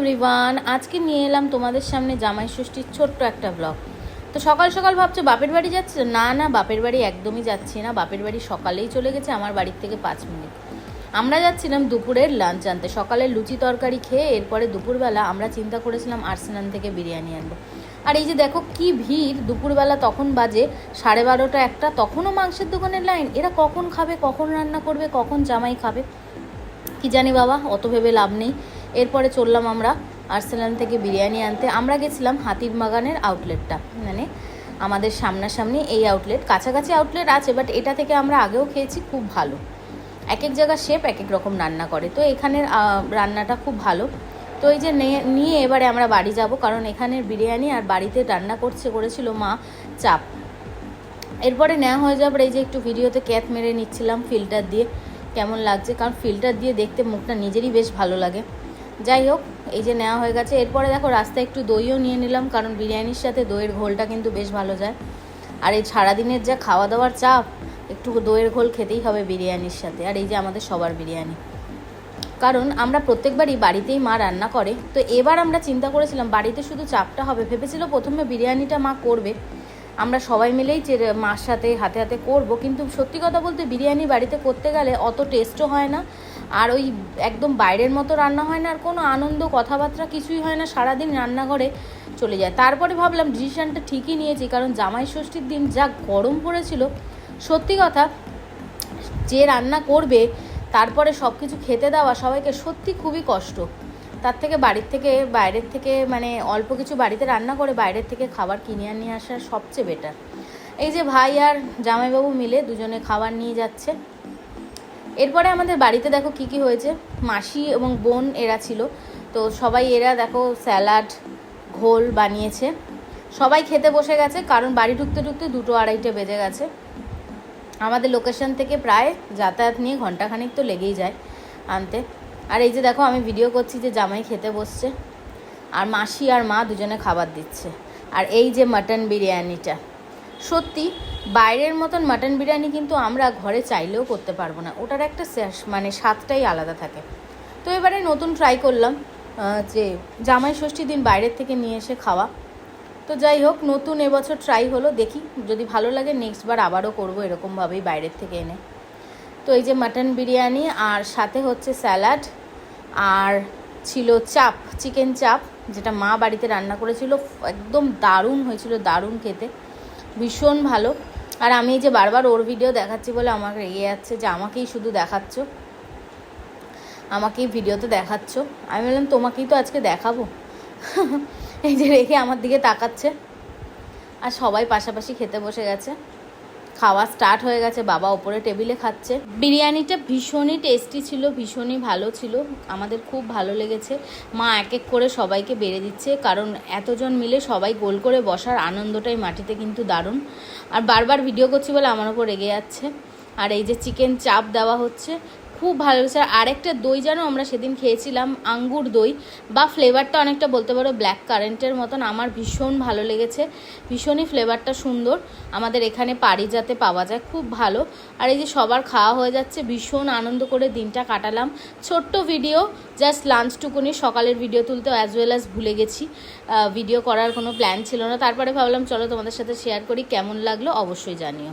Everyone আজকে নিয়ে এলাম তোমাদের সামনে জামাই ষষ্ঠীর ছোট্ট একটা ব্লগ তো সকাল সকাল ভাবছ বাপের বাড়ি যাচ্ছে? না না, বাপের বাড়ি একদমই যাচ্ছি না। বাপের বাড়ি সকালেই চলে গেছে, আমার বাড়ির থেকে পাঁচ মিনিট। আমরা যাচ্ছিলাম দুপুরের লাঞ্চ আনতে। সকালে লুচি তরকারি খেয়ে এরপরে দুপুরবেলা আমরা চিন্তা করেছিলাম আর্সেনান থেকে বিরিয়ানি আনব। আর এই যে দেখো কি ভিড়, দুপুরবেলা তখন বাজে সাড়ে বারোটা একটা। তখনও মাংসের দোকানের লাইন এরা কখন খাবে, কখন রান্না করবে, কখন জামাই খাবে? কি জানি বাবা, অত ভেবে লাভ নেই। এরপরে চললাম আমরা আর্সেলান থেকে বিরিয়ানি আনতে। আমরা গেছিলাম হাতির বাগানের আউটলেটটা মানে আমাদের সামনাসামনি এই আউটলেট কাছাকাছি আউটলেট আছে বাট এটা থেকে আমরা আগেও খেয়েছি, খুব ভালো। এক এক জায়গার শেপ এক এক রকম রান্না করে। তো এখানের রান্নাটা খুব ভালো। তো এই যে নিয়ে এবারে আমরা বাড়ি যাব, কারণ এখানের বিরিয়ানি আর বাড়িতে রান্না করছে, করেছিল মা চাপ। এরপরে নেওয়া হয়ে যাবার এই যে একটু ভিডিওতে ক্যাথ মেরে নিচ্ছিলাম ফিল্টার দিয়ে। কেমন লাগছে? কারণ ফিল্টার দিয়ে দেখতে মুখটা নিজেরই বেশ ভালো লাগে। যাই হোক, এই যে নেওয়া হয়ে গেছে। এরপরে দেখো, রাস্তায় একটু দইও নিয়ে নিলাম, কারণ বিরিয়ানির সাথে দইয়ের ঘোলটা কিন্তু বেশ ভালো যায়। আর এই সারাদিনের যা খাওয়া দাওয়ার চাপ, একটু দইয়ের ঘোল খেতেই হবে বিরিয়ানির সাথে, আর এই যে আমাদের সবার বিরিয়ানি। কারণ আমরা প্রত্যেকবারই বাড়িতেই মা রান্না করে, তো এবার আমরা চিন্তা করেছিলাম, বাড়িতে শুধু চাপটা হবে। ভেবেছিল প্রথমে বিরিয়ানিটা মা করবে। আমরা সবাই মিলেই যে মার সাথে, হাতে হাতে করব, কিন্তু সত্যি কথা বলতে বিরিয়ানি বাড়িতে করতে গেলে অত টেস্টও হয় না। আর ওই একদম বাইরের মতো রান্না হয় না, আর কোনো আনন্দ, কথাবার্তা কিছুই হয় না, সারাদিন রান্নাঘরে চলে যায়। তারপরে ভাবলাম ডিসিশানটা ঠিকই নিয়েছি, কারণ জামাই ষষ্ঠীর দিন যা গরম পড়েছিল, সত্যি কথা, যে রান্না করবে, তারপরে সব কিছু খেতে দেওয়া সবাইকে সত্যি খুবই কষ্ট। তার থেকে বাড়ির থেকে, বাইরের থেকে মানে অল্প কিছু বাড়িতে রান্না করে বাইরের থেকে খাবার কিনে নিয়ে আসা সবচেয়ে বেটার এই যে ভাই আর জামাইবাবু মিলে দুজনে খাবার নিয়ে যাচ্ছে। এরপরে আমাদের বাড়িতে দেখো কি কি হয়েছে। মাসি এবং বোন এরা ছিল। তো সবাই এরা দেখো স্যালাড, ঘোল বানিয়েছে। সবাই খেতে বসে গেছে, কারণ বাড়ি ঢুকতে ঢুকতে দুটো আড়াইটে বেজে গেছে। আমাদের লোকেশন থেকে প্রায় যাতায়াত নিয়ে ঘন্টাখানিক তো লেগেই যায় আনতে। আর এই যে দেখো আমি ভিডিও করছি যে জামাই খেতে বসছে। আর মাসি আর মা দুজনে খাবার দিচ্ছে। আর এই যে মাটন বিরিয়ানিটা। সত্যি, বাইরের মতন মাটন বিরিয়ানি কিন্তু আমরা ঘরে চাইলেও করতে পারব না। ওটার একটা মানে স্বাদটাই আলাদা থাকে। তো এবারে নতুন ট্রাই করলাম যে জামাই ষষ্ঠী দিন বাইরের থেকে নিয়ে এসে খাওয়া। তো যাই হোক, নতুন এবছর ট্রাই হলো, দেখি। যদি ভালো লাগে নেক্সট বার আবারও করব এরকমভাবেই বাইরের থেকে এনে। তো এই যে মাটন বিরিয়ানি, আর সাথে হচ্ছে স্যালাড, আর ছিল চাপ, চিকেন চাপ, যেটা মা বাড়িতে রান্না করেছিল, একদম দারুণ হয়েছিল, দারুণ খেতে। ভীষণ ভালো। আর আমি যে বারবার ওর ভিডিও দেখাচ্ছি বলে আমাকে রেগে যাচ্ছে যে আমাকেই শুধু দেখাচ্ছ। আমাকেই ভিডিওতে দেখাচ্ছ। আমি বললাম, তোমাকেই তো আজকে দেখাবো? এই যে রেখে আমার দিকে তাকাচ্ছে। আর সবাই পাশাপাশি খেতে বসে গেছে। খাওয়া স্টার্ট হয়ে গেছে, বাবা ওপরে টেবিলে খাচ্ছে। বিরিয়ানিটা ভীষণই টেস্টি ছিল, ভীষণই ভালো ছিল, আমাদের খুব ভালো লেগেছে। মা এক এক করে সবাইকে বেড়ে দিচ্ছে, কারণ এতজন মিলে সবাই গোল করে বসার আনন্দটাই মাটিতে কিন্তু দারুণ। আর বারবার ভিডিও করছি বলে আমার ওপর রেগে যাচ্ছে। আর এই যে চিকেন চাপ দেওয়া হচ্ছে খুব ভালো লেগেছে আর আরেকটা দই জানো, আমরা সেদিন খেয়েছিলাম আঙ্গুর দই। বা ফ্লেভারটা অনেকটা বলতে পারো, ব্ল্যাক কারেন্টের মতন। আমার ভীষণ ভালো লেগেছে, ভীষণই ফ্লেভারটা সুন্দর। আমাদের এখানে পারিজাতে পাওয়া যায়, খুব ভালো। আর এই যে সবার খাওয়া হয়ে যাচ্ছে, ভীষণ আনন্দ করে দিনটা কাটালাম। ছোট্ট ভিডিও জাস্ট লাঞ্চটুকুনি সকালের ভিডিও তুলতে অ্যাজ ওয়েল অ্যাজ ভুলে গেছি। ভিডিও করার কোনো প্ল্যান ছিল না। তারপরে ভাবলাম, চলো তোমাদের সাথে শেয়ার করি, কেমন লাগল অবশ্যই জানিও।